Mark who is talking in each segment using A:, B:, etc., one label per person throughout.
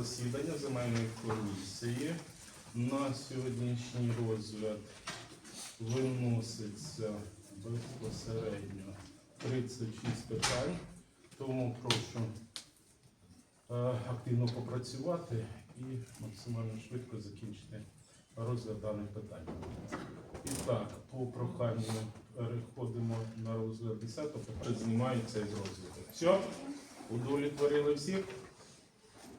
A: засідання земельної комісії. На сьогоднішній розгляд виноситься безпосередньо 36 питань, тому прошу е, активно попрацювати і максимально швидко закінчити розгляд даних питань. І так, по проханню переходимо на розгляд 10 питань, знімаються із розгляду. Все? Удовлетворили всіх?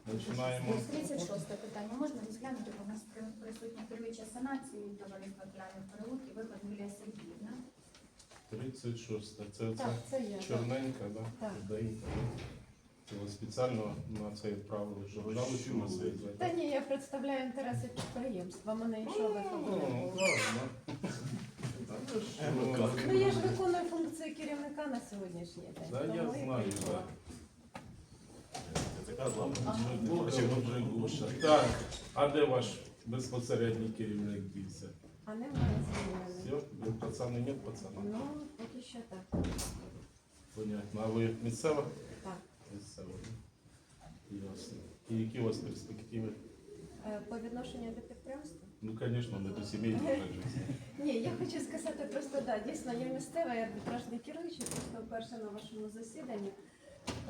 A: Починаємо.
B: 36 питання. Можна розглянути, бо у нас при- присутня керуюча санації від товариства Переулок і виход Юлія Сергіївна.
A: 36. Це, це
C: Так, це є.
A: чорненька, да?
C: Так.
A: Даїнка, да? Це спеціально на це відправили журнали, що на це
C: Та ні, я представляю інтереси підприємства, мене не
A: Ну,
C: було.
A: ладно. Та ви що?
C: Ну я ж виконую функції керівника на сьогоднішній день.
A: Да, я
C: тому і
A: знаю,
C: прийшла.
A: Так, а де ваш безпосередній керівник дівся?
C: А немає.
A: Все, пацани, нет пацана.
C: Ну, поки що так.
A: Понятно. А ви місцева?
C: Так.
A: Місцева. Ясно. І які у вас перспективи?
C: Е, По відношенню до підприємства?
A: Ну, звісно, не до сімейних вже.
C: Ні, я хочу сказати просто да, дійсно я місцева, я арбітражний керуючий, просто вперше на вашому засіданні.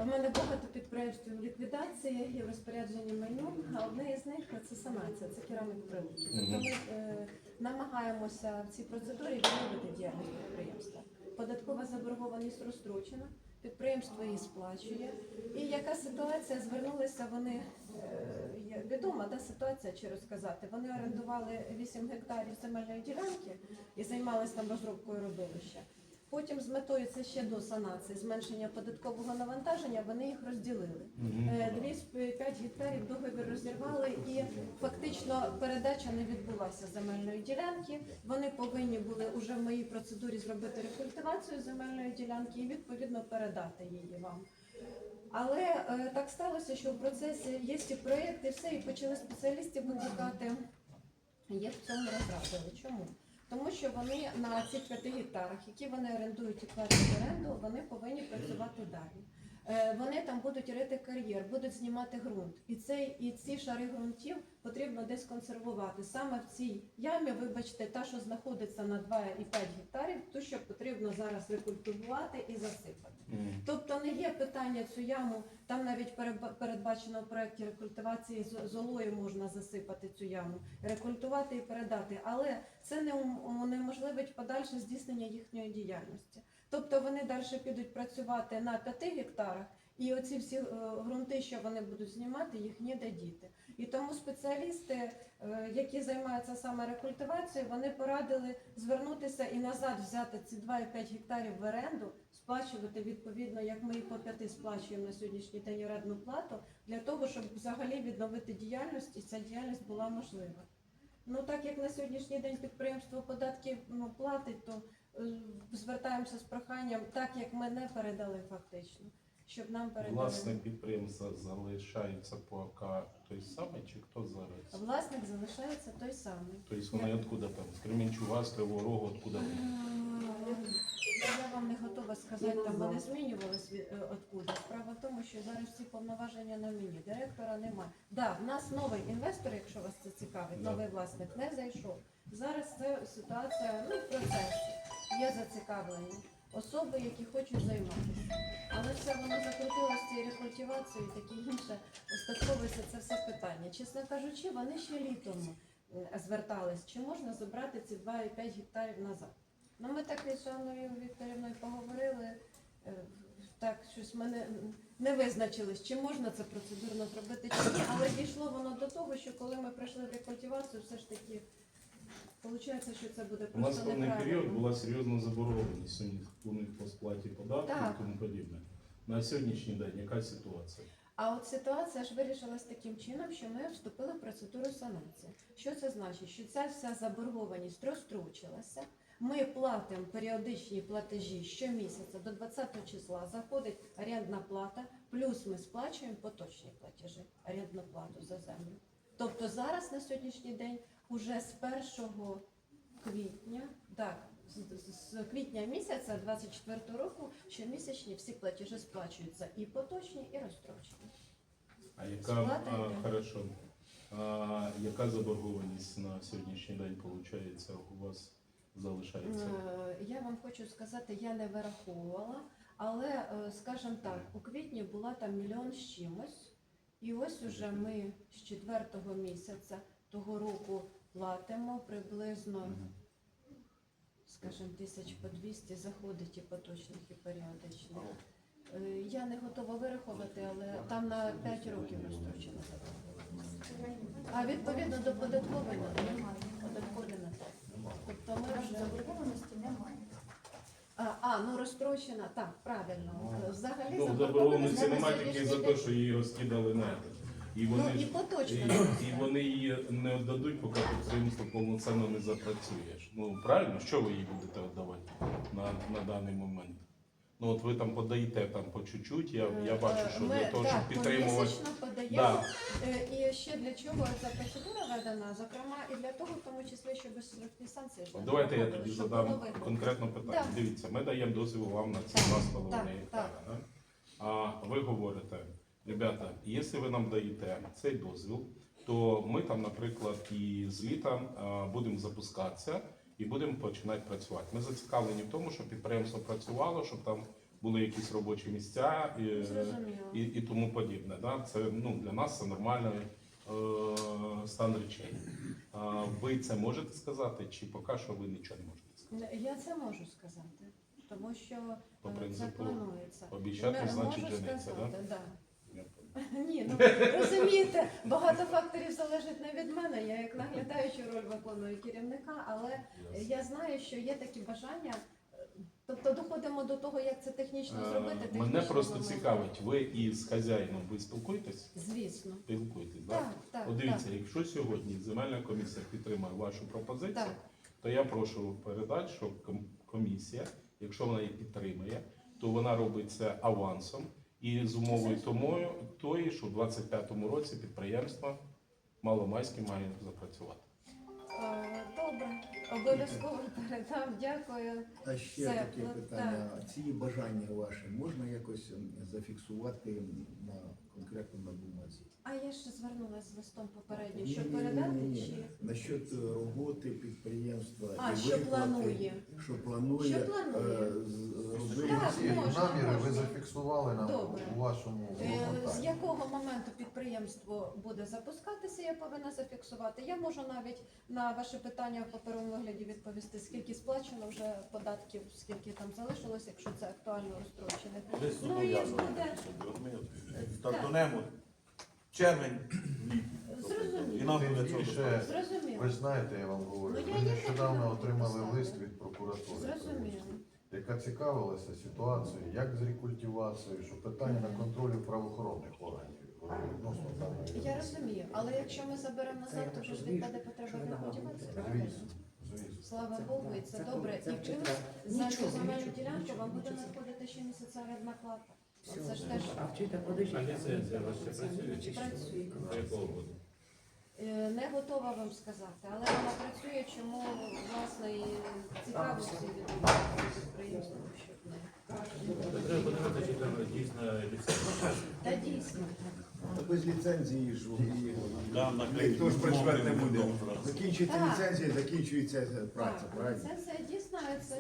C: У мене багато підприємств в ліквідації і в розпорядженні майном, а одне із них це санація, це керамік прилуки. Тобто ми е, намагаємося в цій процедурі відновити діяльність підприємства. Податкова заборгованість розстрочена, підприємство її сплачує. І яка ситуація? Звернулися вони, е, відома та ситуація, чи розказати. Вони орендували 8 гектарів земельної ділянки і займалися там розробкою родовища. Потім з метою це ще до санації, зменшення податкового навантаження, вони їх розділили. Е, 2,5 гектарів договір розірвали і фактично передача не відбулася земельної ділянки. Вони повинні були уже в моїй процедурі зробити рекультивацію земельної ділянки і відповідно передати її вам. Але е, так сталося, що в процесі є ці проєкти, все, і почали спеціалістів викликати. Є в цьому розрадили. Чому? Тому що вони на цих п'яти гектарах, які вони орендують і платять оренду, вони повинні працювати далі. Е, Вони там будуть рити кар'єр, будуть знімати ґрунт. І цей і ці шари ґрунтів потрібно десь консервувати. Саме в цій ямі, вибачте, та, що знаходиться на 2,5 гектарів, ту, що потрібно зараз рекультивувати і засипати. Тобто не є питання цю яму, там навіть передбачено в проєкті рекультивації золою можна засипати цю яму, рекультувати і передати, але це не унеможливить подальше здійснення їхньої діяльності. Тобто вони далі підуть працювати на 5 гектарах, і оці всі е, ґрунти, що вони будуть знімати, їх ніде діти. І тому спеціалісти, е, які займаються саме рекультивацією, вони порадили звернутися і назад взяти ці 2,5 гектарів в оренду, сплачувати відповідно, як ми і по п'яти сплачуємо на сьогоднішній день орендну плату, для того, щоб взагалі відновити діяльність і ця діяльність була можлива. Ну так як на сьогоднішній день підприємство податки ну, платить, то звертаємося з проханням, так як ми не передали фактично, щоб нам передали.
A: Власник підприємства залишається поки той самий, чи хто зараз?
C: Власник залишається той самий.
A: Тобто вони откуда там? З Кременчуга, з Кривого Рогу, откуда?
C: Я вам не готова сказати, там вони змінювалися від- е, откуда. Справа в тому, що зараз всі повноваження на мені. Директора немає. Да, в нас новий інвестор, якщо вас це цікавить,
A: Да.
C: новий власник не зайшов. Зараз це ситуація ну, в процесі. Є зацікавлені особи, які хочуть займатися. Але все воно закрутилося цією рекультивацією таке інше. Остатковується це все питання. Чесно кажучи, вони ще літом е, звертались, чи можна забрати ці 2,5 гектарів назад. Ну, ми так із Жанною Вікторівною поговорили. е, Так, щось ми не, не визначились, чи можна це процедурно зробити, чи ні, але дійшло воно до того, що коли ми прийшли в рекультивацію, все ж таки виходить, що це буде
A: У нас
C: просто
A: певний період
C: неправильно.
A: була серйозна заборгованість у них, у них по сплаті податків
C: Так.
A: і тому подібне. На сьогоднішній день яка ситуація?
C: А от ситуація ж вирішилась таким чином, що ми вступили в процедуру санації. Що це значить? Що ця вся заборгованість розстрочилася. Ми платимо періодичні платежі щомісяця до 20 числа заходить орендна плата, плюс ми сплачуємо поточні платежі, орендну плату за землю. Тобто зараз на сьогоднішній день уже з 1 квітня, так, з, квітня місяця 24 року щомісячні всі платежі сплачуються і поточні, і розстрочені.
A: А яка
C: Сплата
A: а,
C: йде.
A: Хорошо. А, яка заборгованість на сьогоднішній день виходить, у вас залишається?
C: Е, Я вам хочу сказати, я не вираховувала, але, е, скажімо так, у квітні була там мільйон з чимось, і ось уже ми з четвертого місяця того року платимо приблизно, скажімо, тисяч по 200 заходить і поточних, і періодичних. Е, Я не готова вирахувати, але там на 5 років розстрочена. А відповідно до податкової.
B: Немає.
C: Податкової на те. Тобто ми вже
B: заборгованості немає.
C: А, а, ну розстрочена, так, правильно. Взагалі
A: Ну, заборгованості немає тільки за те, що її розкидали на І
C: Ну
A: вони
C: і поточно.
A: І, і вони її не віддадуть, поки підприємство повноцінно не запрацюєш. Ну правильно, що ви їй будете віддавати на, на даний момент? Ну от ви там подаєте там по чуть-чуть, я, я бачу, що
C: Е, Ми,
A: для того,
C: так,
A: щоб підтримувати.
C: подаємо.
A: Да.
C: Е, І ще для чого ця процедура ведена, зокрема, і для того, в тому числі, щоб штрафні санкції
A: Давайте я тоді задам
C: вигідно.
A: питання.
C: Да.
A: Дивіться, ми даємо дозвіл вам на ці
C: Так,
A: 2,5
C: так,
A: гектара. А ви говорите, ребята, якщо ви нам даєте цей дозвіл, то ми там, наприклад, і з літа будемо запускатися і будемо починати працювати. Ми зацікавлені в тому, щоб підприємство працювало, щоб там були якісь робочі місця і, і, і тому подібне. Да? Це ну, для нас це нормальний е, стан речей. А, ви це можете сказати, чи поки що ви нічого не можете сказати?
C: Я це можу сказати, тому що
A: По
C: е, це
A: принципу,
C: планується.
A: Обіцяти, значить жениться, да?
C: да? Ні, ну розумієте, багато факторів залежить не від мене. Я як наглядаючу роль виконую керівника, але я знаю, що є такі бажання. Тобто доходимо до того, як це технічно зробити.
A: Е,
C: технічно
A: Мене просто
C: воно-
A: цікавить, ви із хазяїном ви спілкуєтесь?
C: Звісно.
A: Спілкуєтесь, да?
C: Так, так,
A: От
C: так,
A: якщо сьогодні земельна комісія підтримає вашу пропозицію,
C: так.
A: то я прошу передати, що комісія, якщо вона її підтримує, то вона робить це авансом і з умовою тому, тої, що в 25-му році підприємство Маломайське має запрацювати.
C: Е, Добре, обов'язково передам. Дякую.
D: А ще
C: Це,
D: таке
C: ну,
D: питання. Ці бажання ваші можна якось ем, зафіксувати на конкретно на бумазі?
C: А я ще звернулася з листом попередньо,
D: Ні,
C: щоб
D: ні,
C: передати
D: ні, ні.
C: чи
D: Насчет е, роботи підприємства
C: а
D: і
C: що
D: виплати,
C: планує?
D: що планує,
C: Що планує?
D: е, з- зробити
C: Так,
E: Ці
C: можна,
E: наміри ви
C: можна.
E: зафіксували на
C: Добре.
E: у вашому
C: Е, З
E: клопотанні.
C: якого моменту підприємство буде запускатися, я повинна зафіксувати. Я можу навіть на ваше питання в паперовому вигляді відповісти, скільки сплачено вже податків, скільки там залишилось, якщо це актуально розстрочених.
F: Десь
C: Ну і буде
F: Стартунемо червень. І
C: зрозуміло.
F: нам
E: Тим
F: буде цього
E: більше,
F: достатньо.
C: Зрозуміло.
E: Ви ж знаєте, я вам говорю,
C: Ну, я їх
E: нещодавно
C: хотіла
E: отримали
C: написати.
E: лист від прокуратури,
C: Зрозуміло.
E: яка цікавилася ситуацією, як з рекультивацією, що питання на контролі правоохоронних органів відносно даної.
C: Я розумію, але якщо ми заберемо назад, то ж відпаде потреба рекультивації. правильно?
E: Звісно, звісно.
C: Слава Богу, і це добре. І плюс за цю земельну ділянку вам буде надходити ще щомісяця орендна плата. Це ж теж
G: А вчитель подожди.
H: А ліцензія у вас ще працює?
C: працює.
H: До якого року?
C: Е, Не готова вам сказати, але вона працює, чому власне і цікавості від підприємства, щоб не
H: Треба подивитися, чи там дійсно ліцензія.
C: та дійсно.
D: Та без ліцензії ж і-
F: наклеїть.
D: ніхто ж працювати не буде. Закінчується
C: Так.
D: ліцензія, закінчується праця, правильно?
C: Це все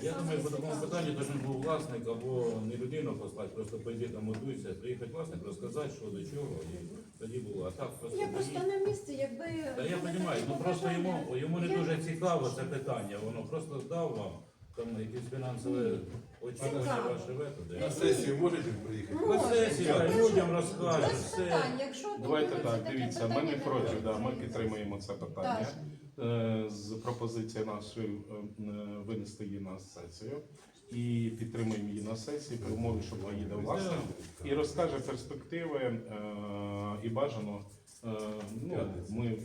H: Я думаю, по такому питанню должен був власник або не людину послати, просто пойди там готуйся, приїхати власник, розказати, що до чого, і тоді було. А так просто
C: Я просто на місці, якби
H: Та я розумію, ну просто йому, йому не
C: я-
H: дуже цікаво це питання, воно просто дав вам там якісь фінансове очікування
C: Цікаво.
H: ваше вето.
F: На сесію можете приїхати?
H: На
C: Може,
H: сесії
C: я
H: хай людям розкаже, все.
C: питань, якщо
A: Давайте
C: думаєте,
A: так,
C: таке
A: дивіться, ми
C: питання
A: не проти, да, ми підтримуємо це питання. Е, З пропозиції нашої е, е, винести її на сесію і підтримуємо її на сесії при умові, що поїде власне і розкаже перспективи е, і бажано. е, Ну, ми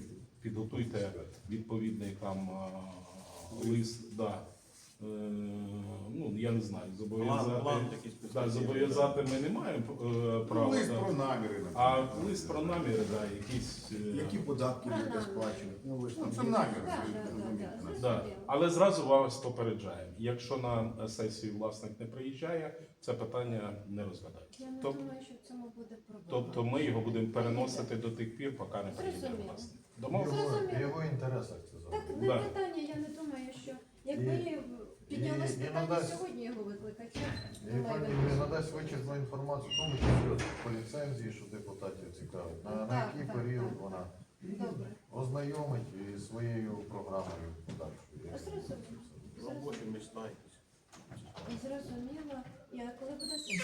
A: підготуйте відповідний там е, лист, да, е, ну я не знаю,
F: План,
A: зобов'язати.
F: план якийсь
A: Да, зобов'язати ми не маємо е, права.
E: Лист
A: да.
E: про наміри.
A: А
E: наприклад.
A: лист про наміри, да, якісь. е,
D: Які податки будете сплачувати? Ну, ви ж
E: Ну,
D: там
E: це
D: є.
E: намір.
C: Да,
E: ви
C: да, да,
E: розумієте,
C: да.
A: Але зразу вас попереджаємо. Якщо на сесію власник не приїжджає, це питання не розглядається.
C: Я не
A: Тоб-
C: думаю, що в цьому буде проблема.
A: Тобто ми його будемо переносити до тих пір, поки не приїде
C: Зрозуміло.
A: власник. Домовились?
E: його, в його інтересах це
C: Так, не
A: Да.
C: питання, я не думаю, що якби
E: І-
C: піднялось
E: і-
C: питання
E: надасть-
C: сьогодні його викликати.
E: І пані надасть вичерпну інформацію, в тому числі по ліцензії, що депутатів цікавить. На, на
C: Так,
E: який
C: так,
E: період
C: так.
E: вона
C: Добре.
E: ознайомить із своєю програмою подальшою.
C: Зрозуміло.
F: Робочі міста якісь.
C: Зрозуміло. Я коли буде сесія?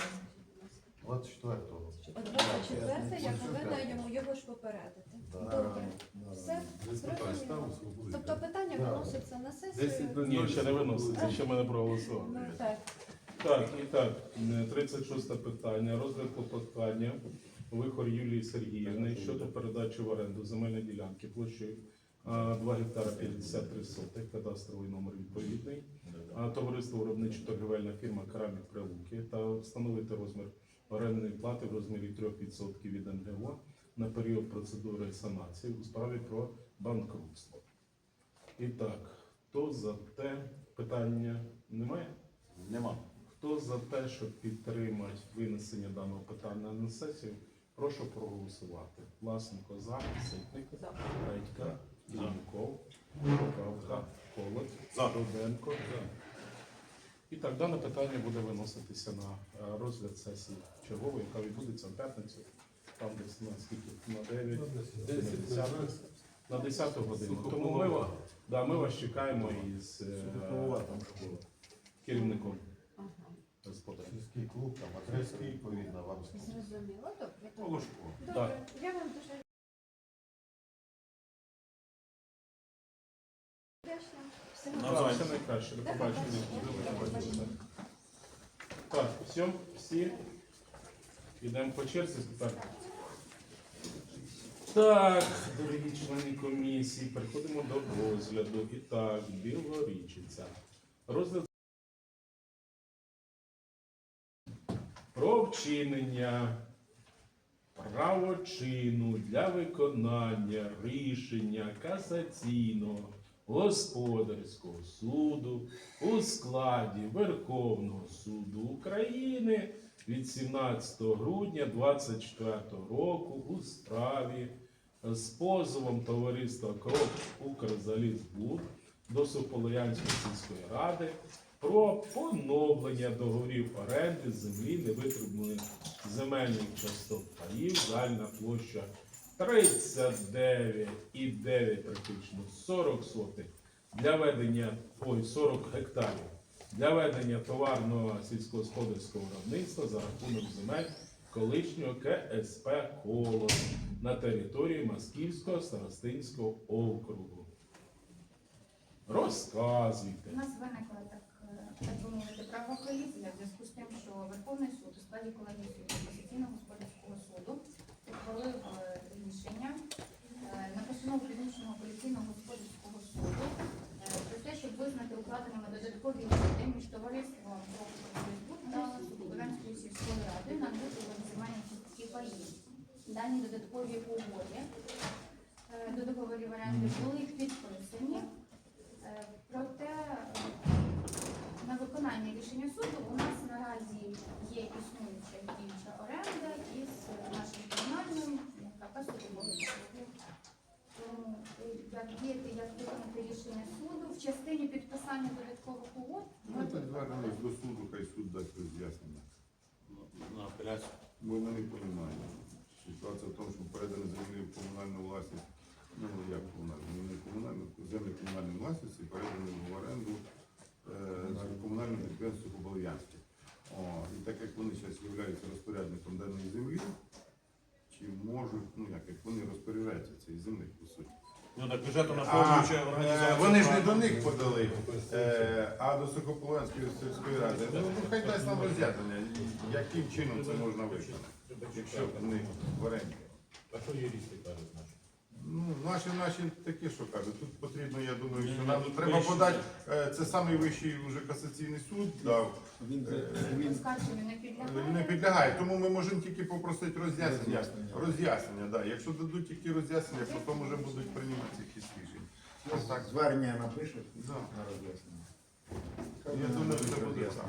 E: 24-го.
C: О 24 я повинна йому його ж попередити. Добре. Все, зрозуміло. Тобто питання виноситься на сесію.
A: Ні, ще не виноситься, ще ми не проголосували.
C: Ну так.
A: Так, і так, е, 36 питання. Розгляд клопотання Вихор Юлії Сергіївни щодо передачі в оренду земельної ділянки площею 2 гектара 53 сотих, кадастровий номер відповідний. Товариство виробнича торгівельна фірма Керамік Прилуки та встановити розмір орендної плати в розмірі 3% від НГО на період процедури санації у справі про банкрутство. І так, хто за те питання немає?
F: Нема.
A: Хто за те, щоб підтримати винесення даного питання на сесію, прошу проголосувати. Власенко за, Ситник, Редька, Янков, Поправка, Колот,
F: За.
A: І так, дане питання буде виноситися на е, розгляд сесії чергової, яка відбудеться в п'ятницю, там десь на скільки? На 9, на 10, на 10 годину. Тому ми, ва- да, ми вас чекаємо із е,
F: там школа.
A: керівником господаря.
E: Сільський клуб, там адреса відповідна вам.
C: Зрозуміло. Добре. добре.
F: Волошко.
C: Добре. Я вам дуже
A: Все. До
C: побачення.
A: Так, все, всі. Йдемо по черзі. Так. Так, дорогі члени комісії, переходимо до розгляду. І так, Білорічиця. Розгляд про вчинення правочину для виконання рішення касаційного господарського суду у складі Верховного суду України від 17 грудня 2024 року у справі з позовом товариства Крок Укрзалізбуд до Сополоянської сільської ради про поновлення договорів оренди землі невитребуваних земельних часток паїв, загальна площа 39,9 практично 40 сотих для ведення ой, 40 гектарів для ведення товарного сільськогосподарського виробництва за рахунок земель колишнього КСП Колос на території Масківського старостинського округу. Розказуйте.
B: У нас виникла так, е, так би мовити, права колізія в зв'язку з тим, що Верховний суд у складі колегії суду Конституційного господарського суду ухвалив е, рішення е, на постанову Північного апеляційного господарського суду е, про те, щоб визнати укладеними додаткові угоди між товариством «Збут» та сільською радою на виконання земельних частки паїв. Дані додаткові угоди до договорів оренди були підписані. Е, Проте е, на виконання рішення суду у нас наразі є існуюча діюча оренда із нашим комунальним КП «Суботовський». Тому е, як діяти, як виконати рішення суду в частині підписання додаткових угод.
G: Ми так звернемось до суду, хай суд дасть роз'яснення.
F: На апеляцію.
G: Ми не розуміємо. Ситуація в тому, що передано землі в комунальну власність, ну як комунальну, ну, не комунальну, землі комунальної власності передані в оренду е, комунальному підприємству Поболянське. І так як вони зараз являються розпорядником даної землі, чи можуть, ну як, як вони розпоряджаються цією землею, по суті.
F: Ну так бюджету
G: А,
F: наповнююча
G: е,
F: організація.
G: Вони ж не до них подали, е, а до Сухополонської сільської ради. Ну, ну, хай дасть нам роз'яснення, яким чином це можна виконати, якщо в них в оренді.
H: А що юристи кажуть наші?
G: Ну, наші наші такі, що кажуть, тут потрібно, я думаю, що нам треба подати. е, Це самий вищий вже касаційний суд дав.
D: Він, він
B: не підлягає.
G: Не підлягає, тому ми можемо тільки попросити роз'яснення.
D: Роз'яснення.
G: Роз'яснення, да. Якщо дадуть тільки роз'яснення, потім вже будуть приймати якісь рішення. Так.
D: звернення напишуть
G: Да.
D: на роз'яснення.
G: Я думаю, це буде так.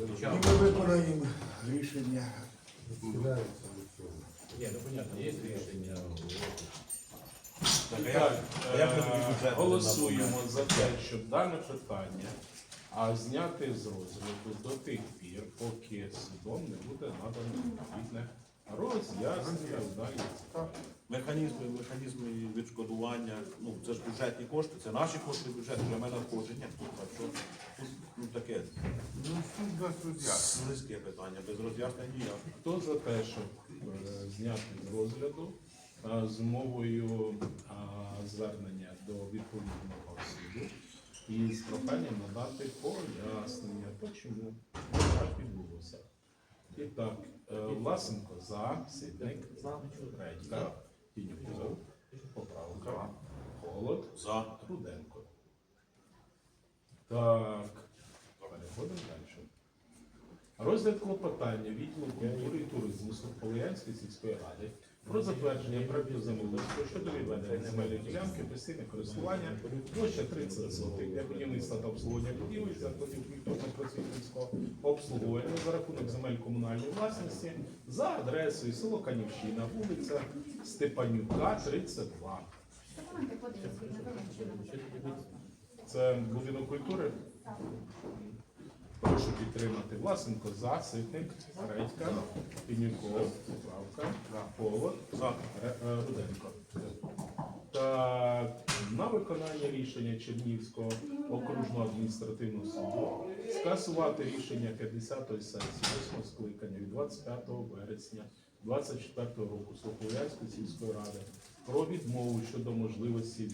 H: Вивчав.
D: ми виконаємо рішення.
E: Відхиляється.
H: Ні, ну понятно, є рішення.
F: Так, тоді
A: е, голосуємо за те, щоб дане питання а зняти з розгляду до тих пір, поки судом не буде надано відповідне роз'яснення.
F: Механізми, механізми відшкодування, ну це ж бюджетні кошти, це наші кошти бюджету, для мене надходження. Тут, так що, тут ну, таке
G: Ну, суд дасть роз'яснення.
F: слизьке питання, без роз'яснень ніяк.
A: Хто за те, щоб зняти з розгляду з мовою звернення до відповідного суду і з проханням надати пояснення, по чому так відбулося. І так, е, Власенко за, Ситник, Редька, Тінюков, Поправка, Холод,
F: За.
A: Руденко. Так, переходимо далі. Розгляд клопотання відділу культури і туризму Поліянської сільської ради про затвердження проекту землеустрою щодо відведення земельної ділянки постійне користування площа 30 сотих для будівництва та обслуговування будівель закладів культурно-просвітницького обслуговування за рахунок земель комунальної власності за адресою село Канівщина, вулиця Степанюка, 32.
B: Документи подають згідно вимог чинного.
A: Це будинок культури.
B: Так.
A: Прошу підтримати Власенко за, Ситник, Редька, Пінюков,
F: За.
A: Ре- е, Руденко. Так, на виконання рішення Чернігівського окружного адміністративного суду скасувати рішення 50-ї сесії 8 скликання від 25 вересня 24 року Слов'янської сільської ради про відмову щодо можливості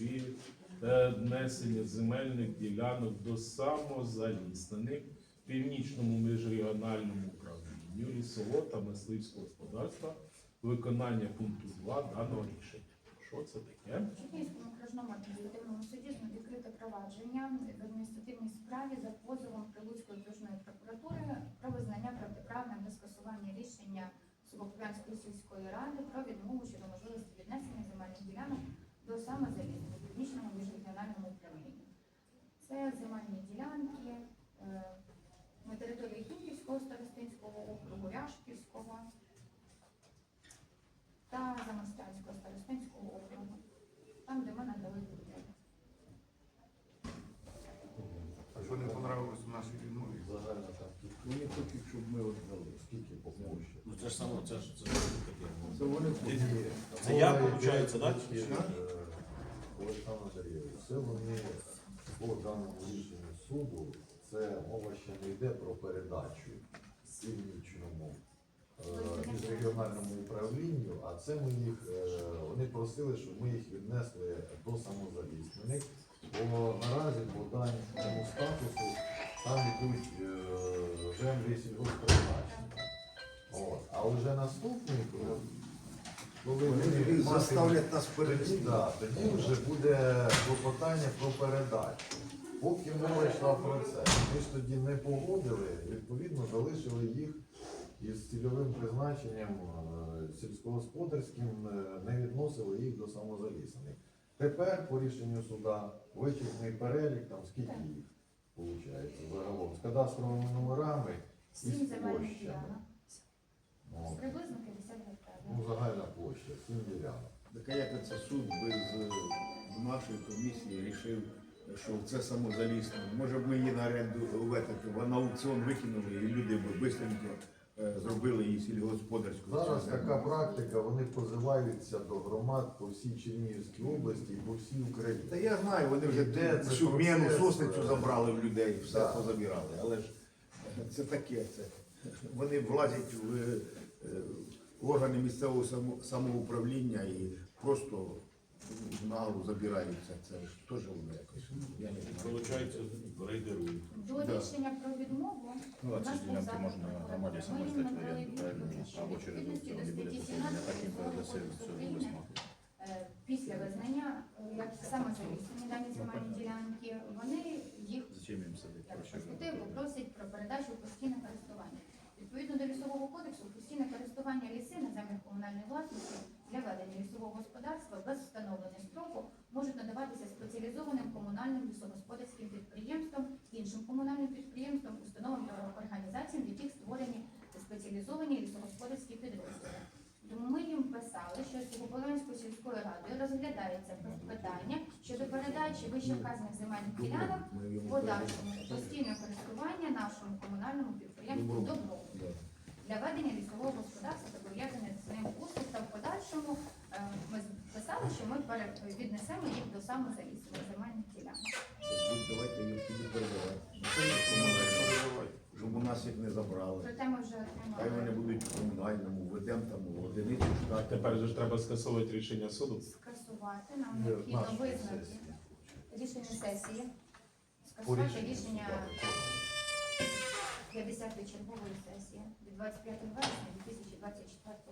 A: віднесення земельних ділянок до самозаліснених північному міжрегіональному управлінню лісового та мисливського господарства виконання пункту 2 даного рішення. Що це таке?
B: В Чернігівському окружному адміністративному суді відкрите провадження в адміністративній справі за позовом Прилуцької окружної прокуратури про визнання протиправним та скасування рішення Суботовянської сільської ради про відмову щодо можливості віднесення земельних ділянок до самозалізного північному міжрегіональному управлінню. Це земельні ділянки е, території Хінківського старостинського округу, Ряшківського та Замостянського старостинського округу, там, де ми надали будинок.
G: А що не понравилось в нашій відмові?
E: Загальна там тут
D: Вони хочуть, щоб ми віддали.
E: скільки по площі.
F: Ну це ж саме, це ж це ж таке. ну.
D: Це вони хочуть.
F: Це я, виходить, да?
E: Е, Олександр Сергійович, це вони по даному рішенню суду, це мова ще не йде про передачу північному е, міжрегіональному управлінню, а це ми їх, е, вони просили, щоб ми їх віднесли до самозаліснених. Бо наразі по даному статусу там йдуть землі сільгосппризначення. От. А вже наступний крок, коли
D: Вони заставлять нас
E: тоді, тоді вже буде клопотання про передачу. Поки мова йшла про це, ми ж тоді не погодили, відповідно залишили їх із цільовим призначенням е, сільськогосподарським, е, не відносили їх до самозалісних. Тепер по рішенню суда вичерпний перелік, там скільки їх виходить загалом, з кадастровими номерами і з площами.
B: Приблизно 50 гектарів.
E: Ну, загальна площа, 7 ділянок.
D: Так а як це суд без е, нашої комісії рішив, що це самозалісно? Може б ми її на оренду в, этот, на аукціон викинули, і люди б швидко зробили її сільгосподарську.
E: Зараз така практика, вони позиваються до громад по всій Чернігівській області і по всій Україні.
D: Та я знаю, вони вже
E: Де це
D: всю
E: процес,
D: сосницю
E: е,
D: забрали в людей, все
E: да.
D: позабирали. Але ж це таке. Це. Вони влазять в е, органи місцевого самоуправління і просто нагло забираються. Це ж теж воно якось. Я не знаю.
F: Рейдерують.
B: До
D: Да.
B: рішення про відмову
I: Ну, а
B: у
I: ці
B: нас
I: ділянки можна громаді
B: Ми
I: здати в оренду, правильно? Або через аукціон не буде
B: статті
I: заходити не
B: 17
I: таким
B: Кодексу
I: прогресивним, це
B: України,
I: весьма.
B: е, самозаліснені дані земельні ділянки, вони їх
F: Зачем їм садити?
B: як перспективу просять про передачу в постійне користування. Відповідно до лісового кодексу, постійне користування ліси на землях комунальної власності для ведення лісового господарства без встановлення строку можуть надаватися спеціалізованим комунальним лісогосподарським підприємствам, іншим комунальним підприємствам, установам та організаціям, в яких створені спеціалізовані лісогосподарські підрозділи. Тому ми їм писали, що з Губолонською сільською радою розглядається питання щодо передачі вищевказаних земельних ділянок в подальшому постійне користування нашому комунальному підприємству
D: Добро.
B: для ведення лісового господарства та пов'язаних з ним послуг та в подальшому е, ми писали, що ми віднесемо їх до самозалісних земельних ділянок.
D: Давайте їх. Щоб у нас їх не забрали.
B: Проте ми вже
D: Хай вони
B: отримали
D: будуть в комунальному, ведемо там в одиницю
A: А тепер же ж треба скасовувати рішення суду.
B: скасувати, нам необхідно визнати рішення сесії, скасувати рішення 50-ї чергової сесії від 25 вересня 2024 року.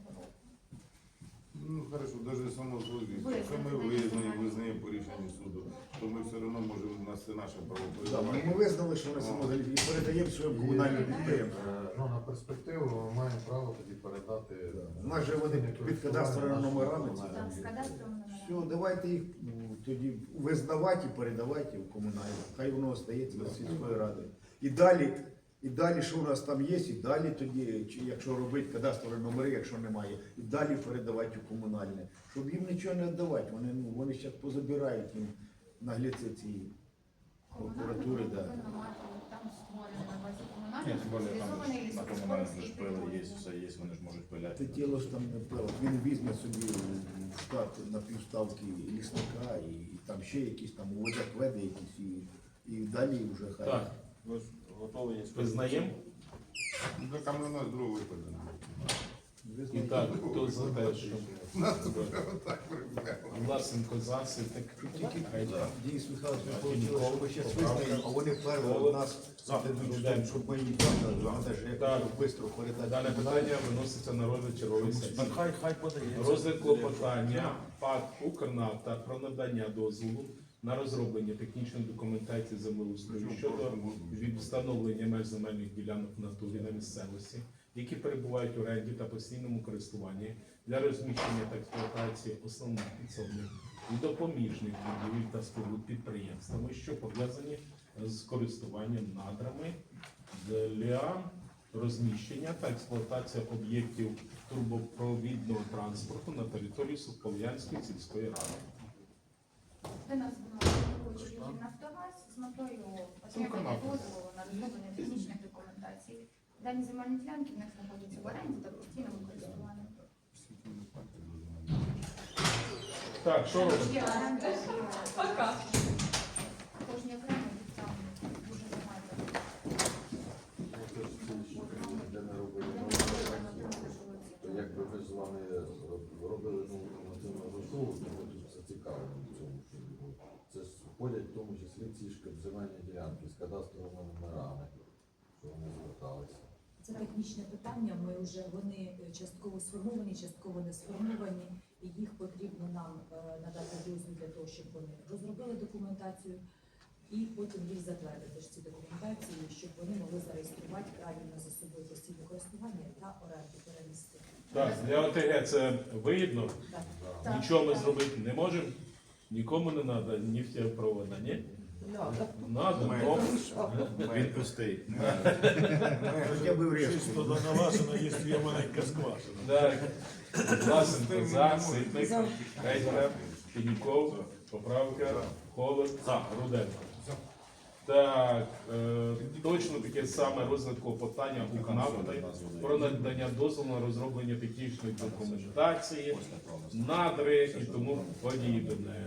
G: Ну, хорошо, навіть само зловість. Якщо ми визнаємо, визнаємо по рішенню суду, то ми все одно можемо, у нас це наше право
D: Да,
G: передавати.
D: Ми визнали, що вони самозалісні і передаємо своїм комунальним підприємствам.
E: Е, Ну, на перспективу ми маємо право тоді передати.
D: У нас же вони під кадастровими номерами. ці
B: Так, з
D: є.
B: кадастровими
D: Все, давайте їх ну, тоді визнавати і передавати в комунальну. Хай воно остається до сільської ради. І далі, і далі, що у нас там є, і далі тоді, чи якщо робити кадастрові номери, якщо немає, і далі передавати у комунальне. Щоб їм нічого не віддавати. Вони, ну, вони зараз позабирають їм нагліці ці прокуратури, да.
B: там створений на базі
I: Ні, тим більше там
B: спеціалізований
I: ж на комунальному
B: лісогосподарський
I: ж пили є, все є, вони ж можуть пиляти.
D: Те тіло ж там не пило. Він візьме собі в штат на півставки лісника і, і там ще якісь там уводять веде якісь і, і далі вже хай.
A: Так,
F: Ви ж
A: визнаємо.
G: Ну, так, а на нас другого немає.
A: І так, хто за те, що
G: Нас тут прямо так.
A: Власенко за, Ситник
D: Денис Михайлович,
A: Так,
D: ми отримали, що ми зараз
A: поправка.
D: а вони перші
A: Голод.
D: нас дадуть, щоб- ми їм
A: Так.
D: швидко передати.
A: Дане питання виноситься на розгляд чергової сесії.
F: Хай, хай подається.
A: Розгляд клопотання ПАД «Укрнафта» про надання дозволу на розроблення технічної документації землеустрою щодо від встановлення меж земельних ділянок в натурі на місцевості, які перебувають у оренді та постійному користуванні для розміщення та експлуатації основних підсобних і допоміжних будівель та споруд підприємствами, що пов'язані з користуванням надрами для розміщення та експлуатація об'єктів турбопровідного транспорту на території Сухполянської сільської ради.
B: До нас Нафтогаз з метою отримання дозволу на розроблення технічних документацій. Дані земельні ділянки в них знаходяться в оренді та постійному користуванні.
A: Так, що робимо?
B: Є оренда, є кожні окремо там дуже багато.
E: Якби ми з вами робили нову нормативну грошову, то тут все цікаво в цьому, що це ж входять в тому числі ці ж земельні ділянки з кадастровими номерами, що вони зверталися.
J: Це технічне питання. Ми вже вони частково сформовані, частково не сформовані, і їх потрібно нам е, надати дозвіл для того, щоб вони розробили документацію і потім їх затвердити ж ці документації, щоб вони могли зареєструвати правильно за собою постійне користування та оренду перенести.
A: Так, для ОТГ це вигідно.
J: Так.
B: Так,
A: Нічого ми
B: так.
A: зробити не можемо. Нікому не треба ні нефтепровода, ні? Надо, добре.
I: Він пустий.
D: Хоча б в
F: Чисто
D: решку.
F: до навашено, якщо є маленька скважина.
A: Так. Власенко за, Ситник, Гайда, Пеніков, поправка, Холод, Руденко. Так, е, точно таке саме розгляд клопотання у Канаді про надання дозволу на розроблення технічної документації, надри і тому подібне.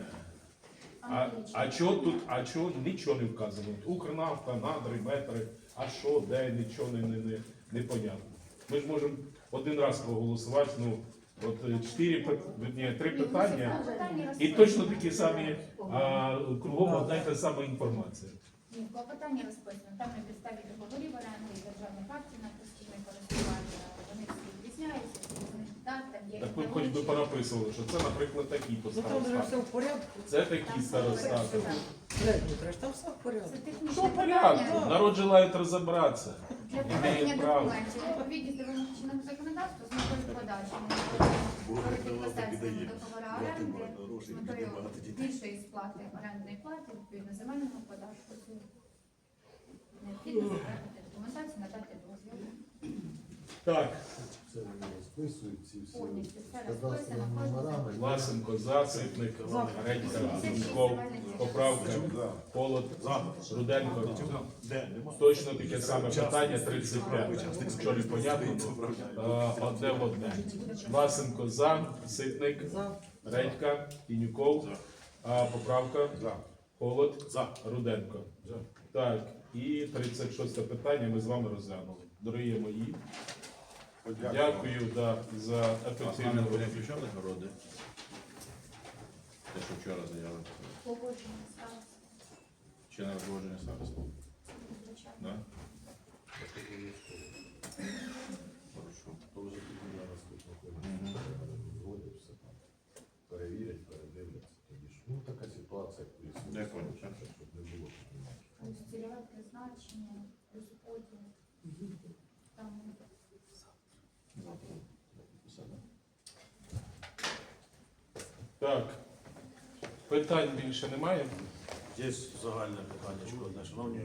A: А, а чого тут, а чого нічого не вказано? Укрнафта, надри, метри, а що, де, нічого не, не, не, не понятно. Ми ж можемо один раз проголосувати, ну, от е, чотири, пит- ні, три питання, і точно такі самі, а кругом одна й та сама інформація.
B: Ні, в розписано, там на підставі договорів оренди і державних актів на постійне користування, є
A: Так ви хоч би понаписували, що це, наприклад, такі то
I: Ну там вже все в порядку.
A: Це такі старостати.
I: Блядь, Дмитро, там все в порядку.
B: Це
A: Що
B: технічне
A: в порядку?
B: питання.
A: Народ желає розібратися.
B: Для проведення
A: право.
B: документів у відповідності до вимог чинного законодавства з метою подачі договори оренди з метою більшої сплати орендної плати відповідно земельного податку. Необхідно затвердити документацію, надати дозвіл.
A: Так,
E: розписують ці всі
B: Повністю все розписано.
A: Власенко, Засипник, Редька,
B: 86
A: Зінков, поправка,
G: За.
A: Холод, Руденко. Точно таке саме питання 35. Що не понятно, ну, е, одне в одне. Власенко за, Ситник, Редька, Тінюков, а, поправка,
G: За.
A: Холод, Руденко. Так, і 36 питання ми з вами розглянули. Дорогі мої. Дякую да, за ефективну роботу.
H: включали городи? Те, що вчора заяви.
B: Погодження ставиться.
H: Чи на розгодження старості?
B: Звичайно.
H: Да? Хорошо.
E: То вже тоді на наступну все там. Перевірять, передивляться. Тоді ж. Ну така ситуація, як.
H: Дякую.
E: Щоб не було.
B: Цільове призначення, плюс поділ. Там
H: Все, да?
A: Так, питань більше немає.
F: Є загальне питання, Шкода, шановні